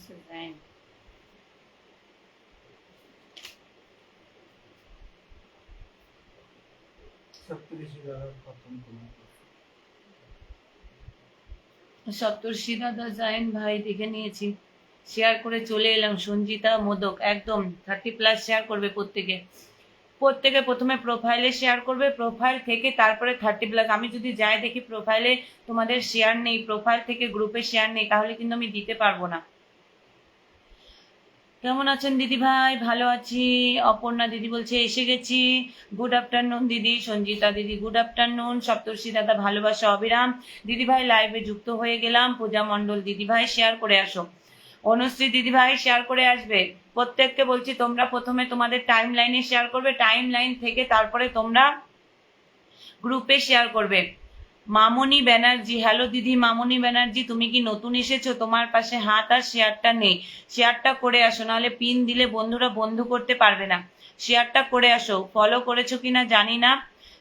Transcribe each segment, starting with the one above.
Mrs. Zhang. Share করে চলে এলাম। সঞ্জিতা মোদক একদম থার্টি প্লাস শেয়ার করবে প্রত্যেকে। প্রত্যেকে প্রথমে প্রোফাইলে শেয়ার করবে। প্রোফাইল থেকে তারপরে থার্টি প্লাস আমি যদি যাই দেখি প্রোফাইলে তোমাদের শেয়ার নেই প্রোফাইল থেকে গ্রুপে শেয়ার নেই তাহলে কিন্তু আমি দিতে পারব না। কেমন আছেন দিদি ভাই? ভালো আছি। অপর্ণা দিদি বলছে, এসে গেছি। গুড আফটারনুন দিদি। সঞ্জিতা দিদি গুড আফটারনুন সপ্তর্ষি দাদা, ভালোবাসা অবিরাম। দিদি ভাই লাইভে যুক্ত হয়ে গেলাম। পূজা মণ্ডল দিদি ভাই শেয়ার করে আসো। অনুশ্রী দিদি ভাই শেয়ার করে আসবে। প্রত্যেককে বলছি, তোমরা প্রথমে তোমাদের টাইম লাইনে শেয়ার করবে। টাইম লাইন থেকে তারপরে তোমরা গ্রুপে শেয়ার করবে। মামনি ব্যানার্জি, হ্যালো দিদি, মামনি ব্যানার্জি, তুমি কি নতুন এসেছ? তোমার পাশে হাত আর শেয়ারটা নেই। শেয়ারটা করে আসো, নাহলে পিন দিলে বন্ধুরা বন্ধু করতে পারবে না। শেয়ারটা করে আসো। ফলো করেছ কিনা জানি না।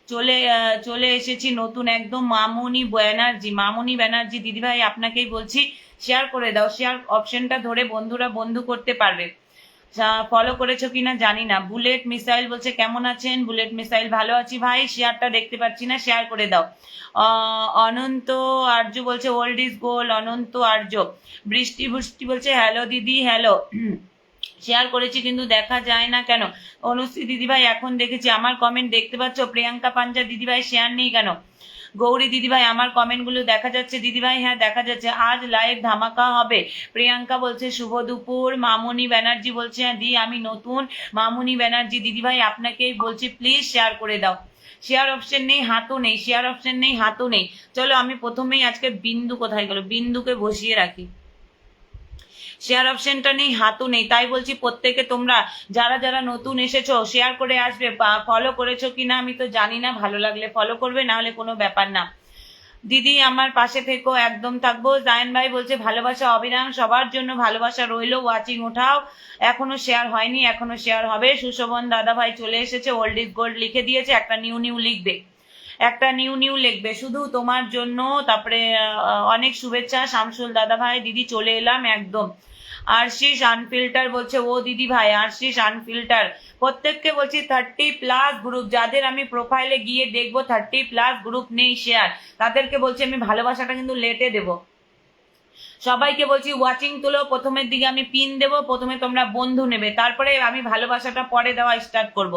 চলে চলে এসেছি নতুন একদম মামুনি ব্যানার্জি। মামুনি ব্যানার্জি, দিদিভাই, আপনাকেই বলছি, শেয়ার করে দাও। শেয়ার অপশনটা ধরে বন্ধুরা বন্ধু করতে পারবে। ফলো করেছ কিনা জানি না। বুলেট মিসাইল বলছে, কেমন আছেন? বুলেট মিসাইল ভালো আছি ভাই। শেয়ারটা দেখতে পাচ্ছি না শেয়ার করে দাও। অনন্ত আর্য বলছে ওল্ড ইজ গোল অনন্ত আর্য বৃষ্টি বৃষ্টি বলছে হ্যালো দিদি হ্যালো শেয়ার করেছি, কিন্তু দেখা যায় না কেন? অনুশ্রী, দিদিভাই, এখন দেখেছি। আমার কমেন্ট দেখতে পাচ্ছ? প্রিয়াঙ্কা পাঞ্জা, দিদিভাই শেয়ার নেই কেন? গৌরী দিদিভাই, আমার কমেন্টগুলো দেখা যাচ্ছে। দিদিভাই হ্যাঁ দেখা যাচ্ছে। আজ লাইভ ধামাকা হবে। প্রিয়াঙ্কা বলছে, শুভ দুপুর। মামুনি ব্যানার্জি বলছে হ্যাঁ দি আমি নতুন। মামুনি ব্যানার্জি, দিদিভাই, আপনাকেই বলছি প্লিজ শেয়ার করে দাও। শেয়ার অপশন নেই, হাতও নেই শেয়ার অপশন নেই, হাতও নেই। চলো, আমি প্রথমেই আজকে বিন্দু কোথায় গেল? বিন্দুকে বসিয়ে রাখি। শেয়ার অপশনটা নেই, হাতও নেই। তাই বলছি প্রত্যেকে তোমরা, যারা যারা নতুন এসেছ শেয়ার করে আসবে ফলো করেছ কিনা আমি তো জানি না, ভালো লাগলে ফলো করবে, না হলে কোনো ব্যাপার না। দিদি, আমার পাশে থেকো, একদম থাকব। জায়ন ভাই বলছে, ভালোবাসা অবিরাম, সবার জন্য ভালোবাসা রইল ওয়াচিং ওঠাও এখনও শেয়ার হয়নি, এখনও শেয়ার হবে। সুশোভন দাদা ভাই চলে এসেছে ওল্ড ইজ গোল্ড লিখে দিয়েছে, একটা নিউ নিউ লিখবে। একটা নিউ নিউ লিখবে। শুধু তোমার জন্য, তারপরে অনেক শুভেচ্ছা, শামসুল দাদা ভাই, দিদি চলে এলাম একদম। আরশিস আনফিল্টার বলছে, ও দিদি ভাই, আরশিস আনফিল্টার। প্রত্যেককে বলছি, থার্টি প্লাস গ্রুপ। যাদের আমি প্রোফাইলে গিয়ে দেখব, থার্টি প্লাস গ্রুপ নেই শেয়ার তাদেরকে বলছি, আমি ভালোবাসাটা কিন্তু লেটে দেবো। সবাইকে বলছি ওয়াচিং তুলো, প্রথমের দিকে আমি পিন দেবো, প্রথমে তোমরা বন্ধু নেবে। তারপরে আমি ভালোবাসাটা পরে দেওয়া স্টার্ট করব।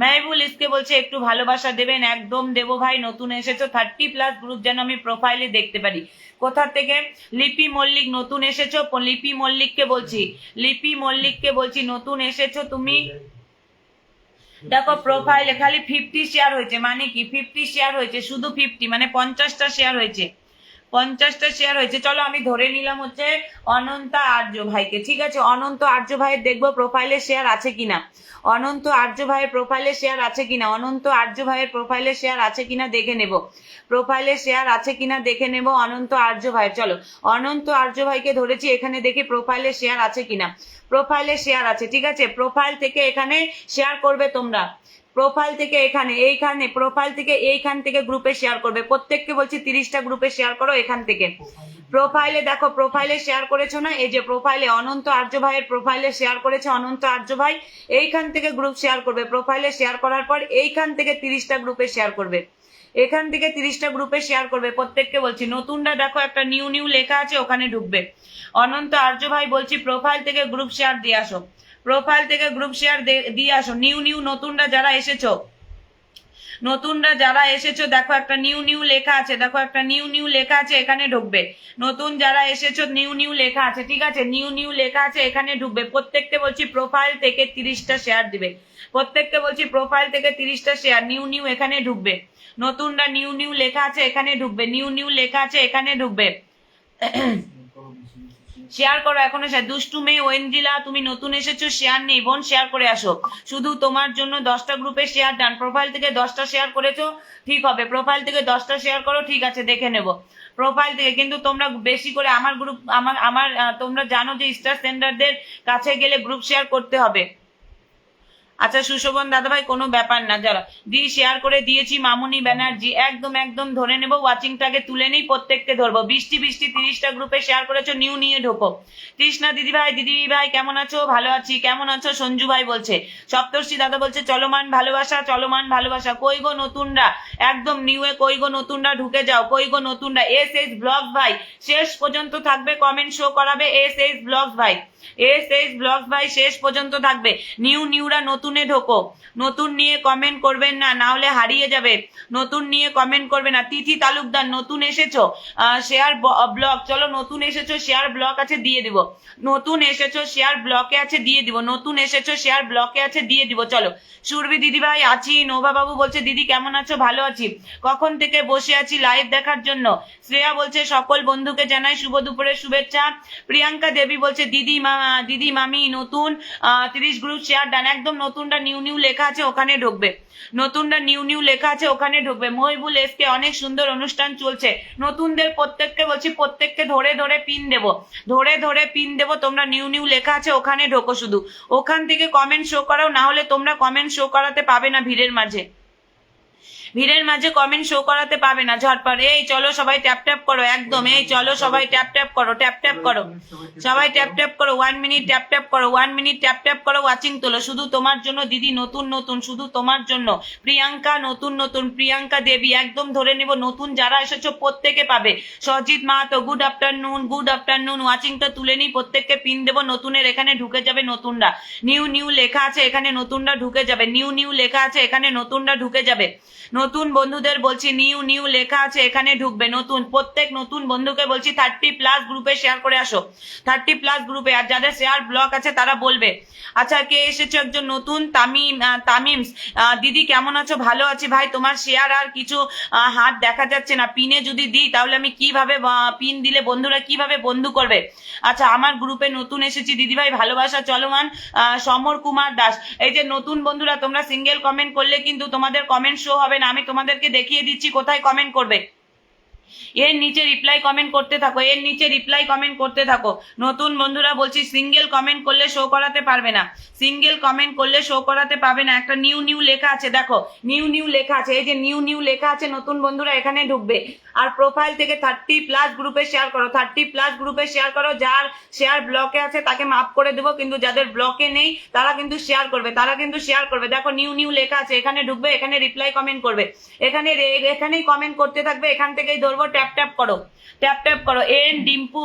মেহবুল ইসকে বলছে, একটু ভালোবাসা দেবেন, একদম দেবো ভাই, নতুন এসেছ থার্টি প্লাস গ্রুপ যেন আমি প্রোফাইলে দেখতে পারি। কোথা থেকে? লিপি মল্লিক, নতুন এসেছ? লিপি মল্লিককে বলছি, লিপি মল্লিককে বলছি, নতুন এসেছ তুমি? দেখো প্রোফাইলে খালি ফিফটি শেয়ার হয়েছে। মানে কি? ফিফটি শেয়ার হয়েছে, শুধু ফিফটি মানে পঞ্চাশটা শেয়ার হয়েছে। পঞ্চাশটা শেয়ার হয়েছে। চলো আমি ধরে নিলাম হচ্ছে অনন্তা আর্য ভাইকে। ঠিক আছে? অনন্ত আর্য ভাইয়ের দেখব প্রোফাইলে শেয়ার আছে কিনা। অনন্ত আর্য ভাইয়ের প্রোফাইলে শেয়ার আছে কিনা? অনন্ত আর্য ভাইয়ের প্রোফাইলে শেয়ার আছে কিনা দেখে নেব। প্রোফাইলে শেয়ার আছে কিনা দেখে নেব অনন্ত আর্য ভাইয়ের। চলো, অনন্ত আর্য ভাইকে ধরেছি, এখানে দেখি প্রোফাইলে শেয়ার আছে কিনা। প্রোফাইলে শেয়ার আছে, ঠিক আছে? প্রোফাইল থেকে এখানে শেয়ার করবে তোমরা। প্রোফাইল থেকে এখানে, এইখানে প্রোফাইল থেকে এইখান থেকে গ্রুপে শেয়ার করবে। প্রত্যেককে বলছি তিরিশটা গ্রুপে শেয়ার করো এখান থেকে। প্রোফাইলে দেখো প্রোফাইলে শেয়ার করেছ না? এই যে প্রোফাইলে অনন্ত আর্য ভাইয়ের প্রোফাইলে শেয়ার করেছে অনন্ত আর্য ভাই, এইখান থেকে গ্রুপ শেয়ার করবে। প্রোফাইলে শেয়ার করার পর এইখান থেকে তিরিশটা গ্রুপে শেয়ার করবে। এখান থেকে তিরিশটা গ্রুপে শেয়ার করবে। প্রত্যেককে বলছি নতুনটা দেখো একটা নিউ নিউ লেখা আছে, ওখানে ঢুকবে। অনন্ত আর্য ভাই বলছি প্রোফাইল থেকে গ্রুপ শেয়ার দিয়ে আসো। প্রোফাইল থেকে গ্রুপ শেয়ার দিয়ে আসো। নিউ নিউ নতুনরা যারা এসেছ, নতুনরা যারা এসেছ, দেখো একটা নিউ নিউ লেখা আছে, দেখো একটা নিউ নিউ লেখা আছে, এখানে ঢুকবে। নতুন যারা এসেছ নিউ নিউ লেখা আছে, ঠিক আছে? নিউ নিউ লেখা আছে, এখানে ঢুকবে। প্রত্যেককে বলছি প্রোফাইল থেকে তিরিশটা শেয়ার দিবে। প্রত্যেককে বলছি প্রোফাইল থেকে তিরিশটা শেয়ার নিউ নিউ এখানে ঢুকবে। নতুনরা নিউ নিউ লেখা আছে, এখানে ঢুকবে। নিউ নিউ লেখা আছে, এখানে ঢুকবে। শেয়ার করো, এখনও দুষ্টু মেয়ে ওয়েন্দিলা তুমি নতুন এসেছ শেয়ার নেই। বোন শেয়ার করে আসো। শুধু তোমার জন্য দশটা গ্রুপে শেয়ার ডান প্রোফাইল থেকে দশটা শেয়ার করেছ, ঠিক হবে। প্রোফাইল থেকে দশটা শেয়ার করো, ঠিক আছে, দেখে নেব। প্রোফাইল থেকে, কিন্তু তোমরা বেশি করে আমার গ্রুপ আমার আমার তোমরা জানো যে স্টার সেন্টারদের কাছে গেলে গ্রুপ শেয়ার করতে হবে। আচ্ছা সুশোভন দাদাভাই, কোনো ব্যাপার না। যারা দি শেয়ার করে দিয়েছি, মামুনি, ব্যানার্জি, একদম একদম ধরে নেব ওয়াচিংটাকে তুলে নেই, প্রত্যেককে ধরবো। বৃষ্টি বৃষ্টি, তিরিশটা গ্রুপে শেয়ার করেছ নিউ নিয়ে ঢোকো। কৃষ্ণা দিদি ভাই দিদি ভাই কেমন আছো? ভালো আছি। কেমন আছো? সঞ্জু ভাই বলছে, সপ্তর্ষি দাদা বলছে, চলমান ভালোবাসা চলমান ভালোবাসা। কই গো নতুনরা? একদম নিউ এ কই গো নতুনরা? ঢুকে যাও। কই গো নতুনরা? এস এস ব্লগ ভাই, শেষ পর্যন্ত থাকবে কমেন্ট শো করাবে এস এস ব্লগ ভাই। এস এস ব্লগ ভাই শেষ পর্যন্ত থাকবে। নিউ নিউরা নতুনে ঢোকো। নতুন নিয়ে কমেন্ট করবেন না না হলে হারিয়ে যাবে। নতুন নিয়ে কমেন্ট করবে না। তিথি তালুকদার, নতুন এসেছ? শেয়ার ব্লগ চলো, নতুন এসেছ শেয়ার ব্লগ আছে দিয়ে দিব। নতুন এসেছ শেয়ার ব্লকে আছে দিয়ে দিব। নতুন এসেছ শেয়ার ব্লকে আছে দিয়ে দিব। চলো, সুরভি দিদি ভাই, আছি। নোভা বলছে, দিদি, কেমন আছো? ভালো আছি। কখন থেকে বসে আছি লাইভ দেখার জন্য? শ্রেয়া বলছে, সকল বন্ধুকে জানাই শুভ দুপুরের শুভেচ্ছা। প্রিয়াঙ্কা দেবী বলছে, দিদি, মা দিদি, মামি, নতুন তিরিশ গ্রুপ শেয়ার ডান একদম নতুনটা নিউ নিউ লেখা আছে, ওখানে ঢুকবে। নতুনটা নিউ নিউ লেখা আছে, ওখানে ঢুকবে। মহিবুল এসকে অনেক সুন্দর অনুষ্ঠান চলছে। নতুনদের প্রত্যেককে বলছি, প্রত্যেককে ধরে ধরে পিন দেব। ধরে ধরে পিন দেব, তোমরা নিউ নিউ লেখা আছে, ওখানে ঢোকো শুধু। ওখান থেকে কমেন্ট শো করাও, না হলে তোমরা কমেন্ট শো করাতে পাবে না ভিড়ের মাঝে। ভিড়ের মাঝে কমেন্ট শো করাতে পাবে না ঝটপট এই, চলো সবাই ট্যাপ ট্যাপ করো, একদম। এই, চলো সবাই ট্যাপ ট্যাপ করো ট্যাপ ট্যাপ করো। সবাই ট্যাপ ট্যাপ করো ওয়ান মিনিট ট্যাপ ট্যাপ করো ওয়ান মিনিট ট্যাপ ট্যাপ করো ওয়াচিং তোলো। শুধু তোমার জন্য, দিদি, নতুন নতুন, শুধু তোমার জন্য। প্রিয়াঙ্কা, নতুন নতুন, প্রিয়াঙ্কা দেবী, একদম ধরে নেব, নতুন যারা এসেছ, প্রত্যেকে পাবে। Sajit Mahato good afternoon good afternoon ওয়াচিংটা তুলে নিই, প্রত্যেককে পিন দেবো, নতুনের এখানে ঢুকে যাবে নতুনরা। নিউ নিউ লেখা আছে, এখানে নতুনরা ঢুকে যাবে। নিউ নিউ লেখা আছে, এখানে নতুনরা ঢুকে যাবে। নতুন বন্ধুদের বলছি, নিউ নিউ লেখা আছে, এখানে ঢুকবে নতুন। প্রত্যেক নতুন বন্ধুকে বলছি থার্টি প্লাস গ্রুপে শেয়ার করে আসো। থার্টি প্লাস গ্রুপে আর যাদের শেয়ার ব্লক আছে, তারা বলবে। আচ্ছা কে এসেছ একজন নতুন? তামিম তামিমস দিদি কেমন আছো? ভালো আছি ভাই, তোমার শেয়ার আর কিছু হাত দেখা যাচ্ছে না। পিনে যদি দিই, তাহলে আমি কীভাবে পিন দিলে বন্ধুরা কীভাবে বন্ধু করবে? আচ্ছা আমার গ্রুপে নতুন এসেছি, দিদি ভাই ভালোবাসা চলমান সমর কুমার দাস। এই যে নতুন বন্ধুরা, তোমরা সিঙ্গেল কমেন্ট করলে কিন্তু তোমাদের কমেন্ট শো হবে না। আমি তোমাদেরকে দেখিয়ে দিচ্ছি কোথায় কমেন্ট করবে। এর নিচে রিপ্লাই কমেন্ট করতে থাকো, এর নিচে রিপ্লাই কমেন্ট করতে থাকো। নতুন বন্ধুরা বলছি সিঙ্গেল কমেন্ট করলে শো করাতে পারবে না। সিঙ্গেল কমেন্ট করলে শো করাতে পারবে না। একটা নিউ নিউ লেখা আছে, দেখো। নিউ নিউ লেখা আছে। এই যে নিউ নিউ লেখা আছে, নতুন বন্ধুরা এখানে ঢুকবে। আর প্রোফাইল থেকে থার্টি প্লাস গ্রুপে শেয়ার করো। থার্টি প্লাস গ্রুপে শেয়ার করো। যার শেয়ার ব্লকে আছে, তাকে মাফ করে দেবো। কিন্তু যাদের ব্লকে নেই, তারা কিন্তু শেয়ার করবে। তারা কিন্তু শেয়ার করবে। দেখো নিউ নিউ লেখা আছে। এখানে ঢুকবে, এখানে রিপ্লাই কমেন্ট করবে। এখানে এখানেই কমেন্ট করতে থাকবে। এখান থেকেই ধরবো ট্যাপ ট্যাপ করো। ট্যাপ ট্যাপ করো। এন, ডিম্পু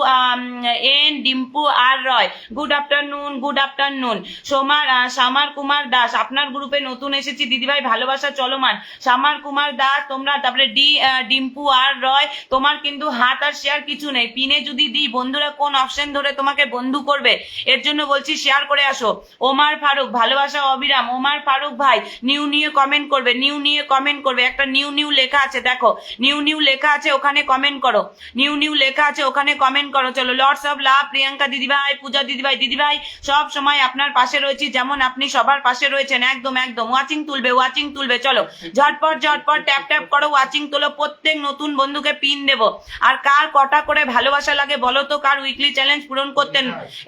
এন, ডিম্পু আর Roy. Good afternoon good afternoon সোমার Samar Kumar Das, আপনার গ্রুপে নতুন এসেছি। দিদিভাই, ভালোবাসা চলমান। সামার কুমার দাস, তোমরা, তারপরে ডি ডিম্পু আর রয়, তোমার কিন্তু হাত আর শেয়ার কিছু নেই। পিনে যদি দিই, বন্ধুরা কোন অপশন ধরে তোমাকে বন্ধু করবে? এর জন্য বলছি শেয়ার করে আসো। ওমার ফারুক, ভালোবাসা অবিরাম। ওমার ফারুক ভাই নিউ নিয়ে কমেন্ট করবে নিউ নিয়ে কমেন্ট করবে। একটা নিউ নিউ লেখা আছে, দেখো। নিউ নিউ লেখা আছে ওখানে কমেন্ট করো। নিউ নিউ লেখা আছে ওখানে কমেন্ট করো। চলো লর্ডস অফ লাভ প্রিয়াঙ্কা দিদিভাই পূজা দিদিভাই দিদিভাই সব সময় আপনার পাশে রয়েছি যেমন আপনি সবার পাশে রয়েছেন একদম একদম। ওয়াচিং তুলবে ওয়াচিং তুলবে চলো। ঝটপট ঝটপট ট্যাপ ট্যাপ করো ওয়াচিং তোলো প্রত্যেক নতুন বন্ধুকে পিন দেবো। আর কার কটা করে ভালোবাসা লাগে বলো তো কার উইকলি চ্যালেঞ্জ পূরণ করতেন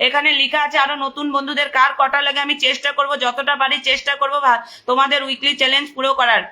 এখানে লেখা আছে আরও নতুন বন্ধুদের কার কটা লাগে আমি চেষ্টা করব যতটা পারি চেষ্টা করব তোমাদের উইকলি চ্যালেঞ্জ পুরো করার।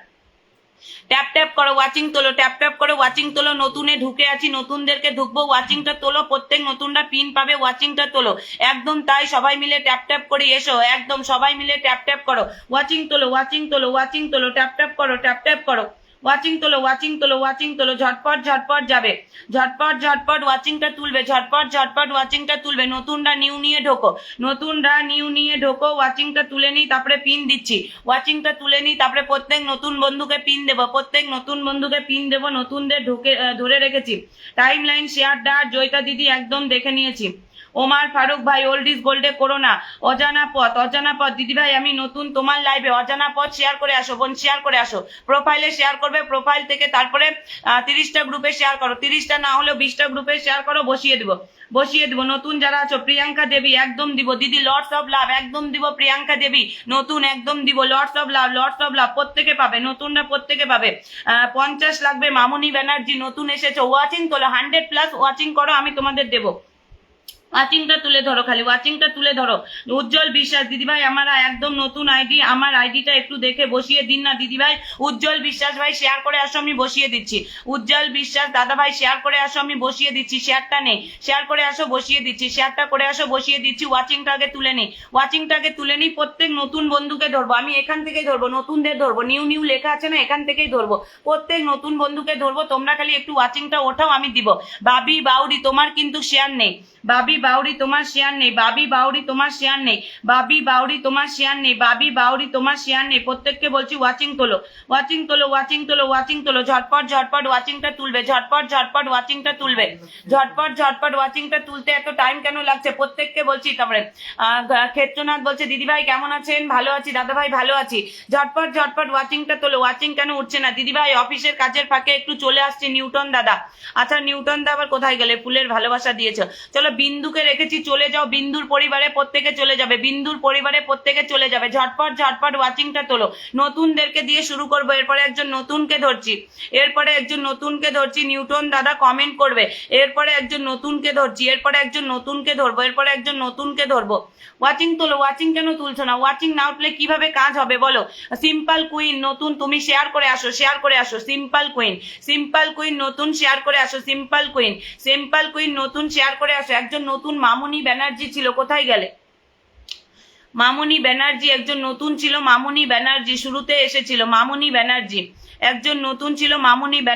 ট্যাপ ট্যাপ করো ওয়াচিং তোলো ট্যাপ ট্যাপ করো ওয়াচিং তোলো, নতুনে ঢুকে আছি, নতুনদেরকে ঢুকবো ওয়াচিংটা তোলো, প্রত্যেক নতুনরা পিন পাবে ওয়াচিংটা তোলো। একদম তাই সবাই মিলে ট্যাপ ট্যাপ করে এসো, একদম সবাই মিলে ট্যাপ ট্যাপ করো। ওয়াচিং তোলো ওয়াচিং তোলো ওয়াচিং তোলো ট্যাপ ট্যাপ করো ট্যাপ ট্যাপ করো। ওয়াচিং তোলো ওয়াচিং তোলো ওয়াচিং তোলো, ঝটপট ঝটপট যাবে। ঝটপট ঝটপট ওয়াচিংটা তুলবে, ঝটপট ঝটপট ওয়াচিংটা তুলবে। নতুনরা নিউ নিয়ে ঢোকো, নতুনরা নিউ নিয়ে ঢোকো ওয়াচিংটা তুলে নিই, তারপরে পিন দিচ্ছি। ওয়াচিংটা তুলে নিই, তারপরে প্রত্যেক নতুন বন্ধুকে পিন দেবো, প্রত্যেক নতুন বন্ধুকে পিন দেবো, নতুনদের ঢুকে ধরে রেখেছি। টাইম লাইন শেয়ার ডার জয়িতা দিদি একদম দেখে নিয়েছি। ওমার ফারুক ভাই ওল্ড ইজ গোল্ডে করো না। অজানা পথ অজানা পথ। দিদি ভাই আমি নতুন তোমার লাইভে অজানা পথ শেয়ার করে আসো, বোন শেয়ার করে আসো। প্রোফাইলে শেয়ার করবে প্রোফাইল থেকে তারপরে তিরিশটা গ্রুপে শেয়ার করো। তিরিশটা না হলেও বিশটা গ্রুপে শেয়ার করো, বসিয়ে দিব। বসিয়ে দিব। নতুন যারা আছো, প্রিয়াঙ্কা দেবী, একদম দিব। দিদি লর্ডস অফ লাভ একদম দিব। প্রিয়াঙ্কা দেবী, নতুন, একদম দিব। Lords of love Lords of love প্রত্যেকে পাবে। নতুনরা প্রত্যেকে পাবে। পঞ্চাশ লাগবে। মামুনি ব্যানার্জি, নতুন এসেছ। ওয়াচিং তোলো। হান্ড্রেড প্লাস ওয়াচিং করো, আমি তোমাদের দেবো। ওয়াচিংটা তুলে ধরো খালি ওয়াচিংটা তুলে ধরো। উজ্জ্বল বিশ্বাস, দিদিভাই, আমার একদম নতুন আইডি আমার আইডিটা একটু দেখে বসিয়ে দিন না দিদিভাই। উজ্জ্বল বিশ্বাস ভাই শেয়ার করে আসো, আমি বসিয়ে দিচ্ছি। উজ্জ্বল বিশ্বাস দাদা ভাই শেয়ার করে আসো, আমি বসিয়ে দিচ্ছি। শেয়ারটা নেই। শেয়ার করে আসো, বসিয়ে দিচ্ছি। শেয়ারটা করে আসো, বসিয়ে দিচ্ছি। ওয়াচিংটা আগে তুলে নিই। ওয়াচিংটা আগে তুলে নিই, প্রত্যেক নতুন বন্ধুকে ধরবো। আমি এখান থেকেই ধরবো, নতুনদের ধরবো। নিউ নিউ লেখা আছে না, এখান থেকেই ধরবো। প্রত্যেক নতুন বন্ধুকে ধরবো, তোমরা খালি একটু ওয়াচিংটা ওঠাও, আমি দিব। বাবি বাউরি, তোমার কিন্তু শেয়ার নেই। বাবি বাউরি তোমার শেয়ার নেই, বাবি বাউরি তোমার শেয়ার নেই, বাবি বাউরি তোমার শেয়ার নেই, বাবি বাউরি তোমার শেয়ার নেই। প্রত্যেককে বলছি ওয়াচিং তোলো ওয়াচিং তোলো ওয়াচিং তোলো ওয়াচিং তোলো, ঝটপট ঝটপট ওয়াচিংটা তুলবে, ঝটপট ঝটপট ওয়াচিংটা তুলবে, ঝটপট ঝটপট ওয়াচিংটা তুলতে এত টাইম কেন লাগছে? প্রত্যেককে বলছি, তারপরে ক্ষেত্রনাথ বলছে, দিদিভাই কেমন আছেন? ভালো আছি দাদা ভাই ভালো আছি। ঝটপট ঝটপট ওয়াচিংটা তোলো ওয়াচিং কেন উঠছে না? দিদিভাই, অফিসের কাজের ফাঁকে একটু চলে আসছে নিউটন দাদা। আচ্ছা নিউটন দা আবার কোথায় গেলে? ফুলের ভালোবাসা দিয়েছ। চলো বিন্দুকে রেখেছি, চলে যাও, বিন্দুর পরিবারে প্রত্যেকে চলে যাবে, বিন্দুর পরিবারে প্রত্যেকে চলে যাবে। ঝটপট ঝটপট ওয়াচিংটা তোলো। নতুনদেরকে দিয়ে শুরু করব, এরপরে একজন নতুনকে ধরছি, এরপরে একজন নতুনকে ধরছি, নিউটন দাদা কমেন্ট করবে, এরপরে একজন নতুনকে ধরছি, এরপরে একজন নতুনকে ধরবো, এরপরে একজন নতুনকে ধরবো। ওয়াচিং তোলো ওয়াচিং কেন তুলছো না? ওয়াচিং না উঠলে কীভাবে কাজ হবে বলো? সিম্পল কুইন নতুন, তুমি শেয়ার করে আসো শেয়ার করে আসো সিম্পল কুইন সিম্পল কুইন নতুন শেয়ার করে আসো সিম্পল কুইন সিম্পল কুইন নতুন শেয়ার করে আসো, একজন নতুন মামনি ব্যানার্জি ছিল, কোথায় গেলে? মামনি ব্যানার্জি একজন নতুন ছিল, মামনি ব্যানার্জি শুরুতে এসেছিল, মামনি ব্যানার্জি। একজন নতুন ছিল, মামনি ব্যানার্জি